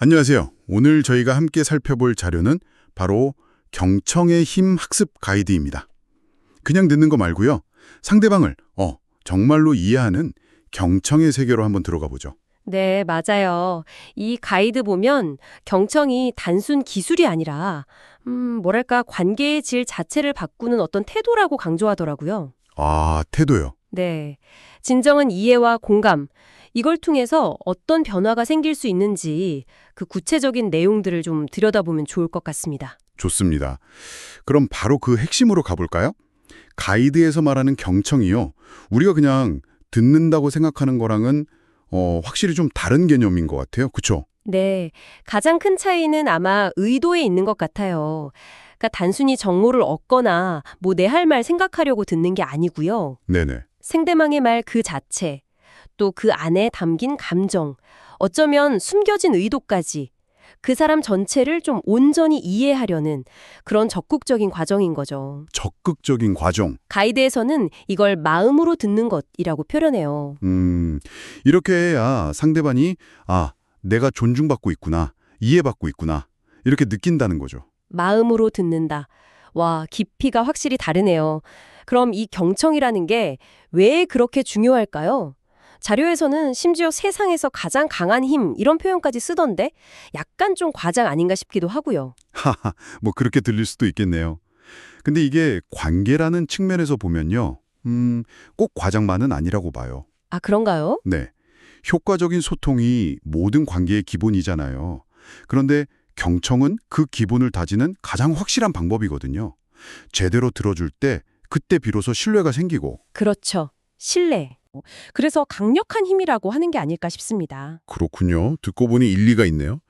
안녕하세요. 오늘 저희가 함께 살펴볼 자료는 바로 경청의 힘 학습 가이드입니다. 그냥 듣는 거 말고요. 상대방을 어 정말로 이해하는 경청의 세계로 한번 들어가 보죠. 네, 맞아요. 이 가이드 보면 경청이 단순 기술이 아니라, 음, 뭐랄까, 관계의 질 자체를 바꾸는 어떤 태도라고 강조하더라고요. 아, 태도요. 네. 진정한 이해와 공감, 이걸 통해서 어떤 변화가 생길 수 있는지 그 구체적인 내용들을 좀 들여다보면 좋을 것 같습니다. 좋습니다. 그럼 바로 그 핵심으로 가볼까요? 가이드에서 말하는 경청이요. 우리가 그냥 듣는다고 생각하는 거랑은 어, 확실히 좀 다른 개념인 것 같아요. 그쵸? 네. 가장 큰 차이는 아마 의도에 있는 것 같아요. 그러니까 단순히 정보를 얻거나 뭐 내 할 말 생각하려고 듣는 게 아니고요. 네네. 상대방의 말 그 자체, 또 그 안에 담긴 감정, 어쩌면 숨겨진 의도까지 그 사람 전체를 좀 온전히 이해하려는 그런 적극적인 과정인 거죠. 적극적인 과정. 가이드에서는 이걸 마음으로 듣는 것이라고 표현해요. 음, 이렇게 해야 상대방이 아, 내가 존중받고 있구나, 이해받고 있구나, 이렇게 느낀다는 거죠. 마음으로 듣는다. 와, 깊이가 확실히 다르네요. 그럼 이 경청이라는 게 왜 그렇게 중요할까요? 자료에서는 심지어 세상에서 가장 강한 힘 이런 표현까지 쓰던데 약간 좀 과장 아닌가 싶기도 하고요. 하하, 뭐 그렇게 들릴 수도 있겠네요. 근데 이게 관계라는 측면에서 보면요. 음, 꼭 과장만은 아니라고 봐요. 아, 그런가요? 네. 효과적인 소통이 모든 관계의 기본이잖아요. 그런데 경청은 그 기본을 다지는 가장 확실한 방법이거든요. 제대로 들어줄 때 그때 비로소 신뢰가 생기고 그렇죠. 신뢰. 그래서 강력한 힘이라고 하는 게 아닐까 싶습니다. 그렇군요. 듣고 보니 일리가 있네요.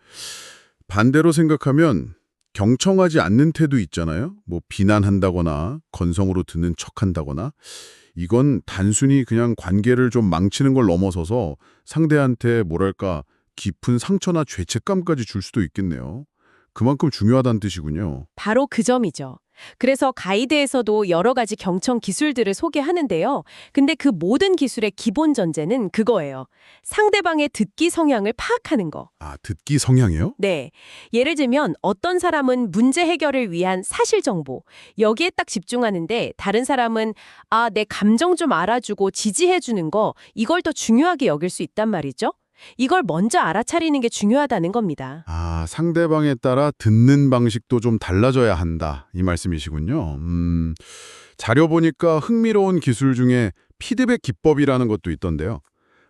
반대로 생각하면 경청하지 않는 태도 있잖아요. 뭐 비난한다거나 건성으로 듣는 척한다거나 이건 단순히 그냥 관계를 좀 망치는 걸 넘어서서 상대한테 뭐랄까 깊은 상처나 죄책감까지 줄 수도 있겠네요. 그만큼 중요하다는 뜻이군요. 바로 그 점이죠. 그래서 가이드에서도 여러 가지 경청 기술들을 소개하는데요. 근데 그 모든 기술의 기본 전제는 그거예요. 상대방의 듣기 성향을 파악하는 거. 아, 듣기 성향이요? 네. 예를 들면 어떤 사람은 문제 해결을 위한 사실 정보, 여기에 딱 집중하는데 다른 사람은 아, 내 감정 좀 알아주고 지지해주는 거, 이걸 더 중요하게 여길 수 있단 말이죠. 이걸 먼저 알아차리는 게 중요하다는 겁니다. 아, 상대방에 따라 듣는 방식도 좀 달라져야 한다. 이 말씀이시군요. 음, 자료 보니까 흥미로운 기술 중에 피드백 기법이라는 것도 있던데요.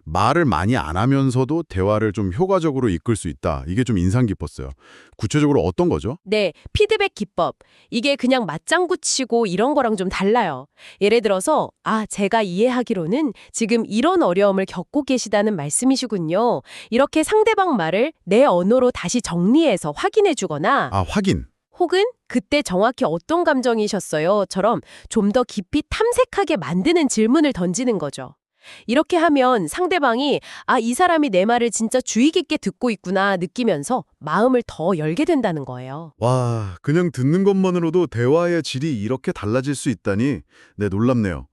말을 많이 안 하면서도 대화를 좀 효과적으로 이끌 수 있다. 이게 좀 인상 깊었어요. 구체적으로 어떤 거죠? 네, 피드백 기법. 이게 그냥 맞장구 치고 이런 거랑 좀 달라요. 예를 들어서, 아, 제가 이해하기로는 지금 이런 어려움을 겪고 계시다는 말씀이시군요. 이렇게 상대방 말을 내 언어로 다시 정리해서 확인해 주거나, 아, 확인. 혹은 그때 정확히 어떤 감정이셨어요?처럼 좀 더 깊이 탐색하게 만드는 질문을 던지는 거죠. 이렇게 하면 상대방이 아, 이 사람이 내 말을 진짜 주의 깊게 듣고 있구나 느끼면서 마음을 더 열게 된다는 거예요. 와, 그냥 듣는 것만으로도 대화의 질이 이렇게 달라질 수 있다니 네, 놀랍네요.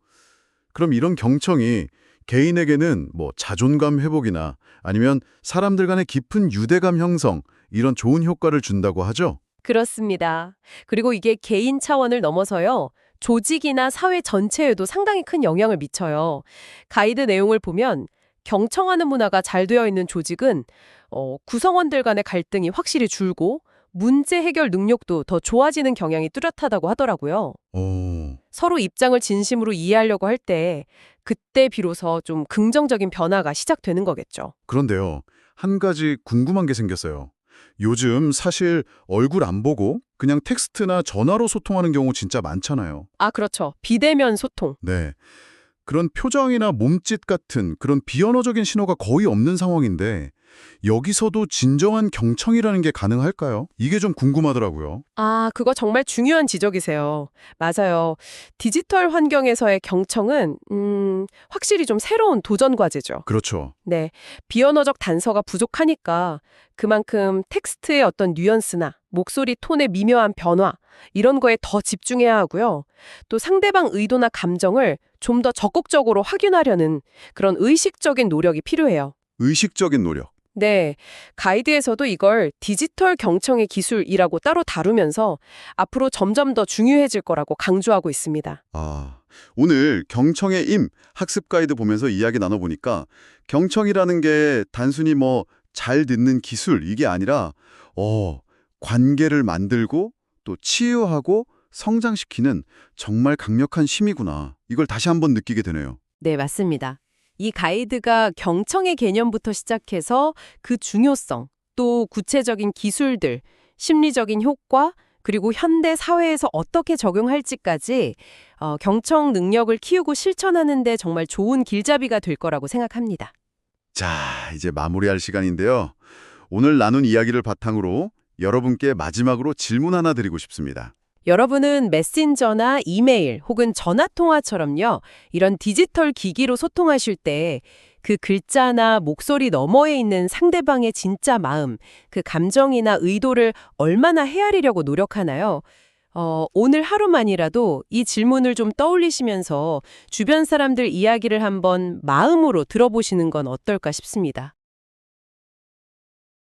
그럼 이런 경청이 개인에게는 뭐 자존감 회복이나 아니면 사람들 간의 깊은 유대감 형성 이런 좋은 효과를 준다고 하죠? 그렇습니다. 그리고 이게 개인 차원을 넘어서요. 조직이나 사회 전체에도 상당히 큰 영향을 미쳐요. 가이드 내용을 보면 경청하는 문화가 잘 되어 있는 조직은 어, 구성원들 간의 갈등이 확실히 줄고 문제 해결 능력도 더 좋아지는 경향이 뚜렷하다고 하더라고요. 오, 서로 입장을 진심으로 이해하려고 할 때 그때 비로소 좀 긍정적인 변화가 시작되는 거겠죠. 그런데요. 한 가지 궁금한 게 생겼어요. 요즘 사실 얼굴 안 보고 그냥 텍스트나 전화로 소통하는 경우 진짜 많잖아요. 아, 그렇죠. 비대면 소통. 네. 그런 표정이나 몸짓 같은 그런 비언어적인 신호가 거의 없는 상황인데 여기서도 진정한 경청이라는 게 가능할까요? 이게 좀 궁금하더라고요. 아, 그거 정말 중요한 지적이세요. 맞아요. 디지털 환경에서의 경청은 음, 확실히 좀 새로운 도전 과제죠. 그렇죠. 네. 비언어적 단서가 부족하니까 그만큼 텍스트의 어떤 뉘앙스나 목소리 톤의 미묘한 변화 이런 거에 더 집중해야 하고요. 또 상대방 의도나 감정을 좀 더 적극적으로 확인하려는 그런 의식적인 노력이 필요해요. 의식적인 노력. 네, 가이드에서도 이걸 디지털 경청의 기술이라고 따로 다루면서 앞으로 점점 더 중요해질 거라고 강조하고 있습니다. 아, 오늘 경청의 임 학습 가이드 보면서 이야기 나눠보니까 경청이라는 게 단순히 뭐 잘 듣는 기술 이게 아니라 어, 관계를 만들고 또 치유하고 성장시키는 정말 강력한 힘이구나. 이걸 다시 한번 느끼게 되네요. 네, 맞습니다. 이 가이드가 경청의 개념부터 시작해서 그 중요성, 또 구체적인 기술들, 심리적인 효과, 그리고 현대 사회에서 어떻게 적용할지까지 어, 경청 능력을 키우고 실천하는 데 정말 좋은 길잡이가 될 거라고 생각합니다. 자, 이제 마무리할 시간인데요. 오늘 나눈 이야기를 바탕으로 여러분께 마지막으로 질문 하나 드리고 싶습니다. 여러분은 메신저나 이메일 혹은 전화 통화처럼요. 이런 디지털 기기로 소통하실 때 그 글자나 목소리 너머에 있는 상대방의 진짜 마음, 그 감정이나 의도를 얼마나 헤아리려고 노력하나요? 어, 오늘 하루만이라도 이 질문을 좀 떠올리시면서 주변 사람들 이야기를 한번 마음으로 들어보시는 건 어떨까 싶습니다.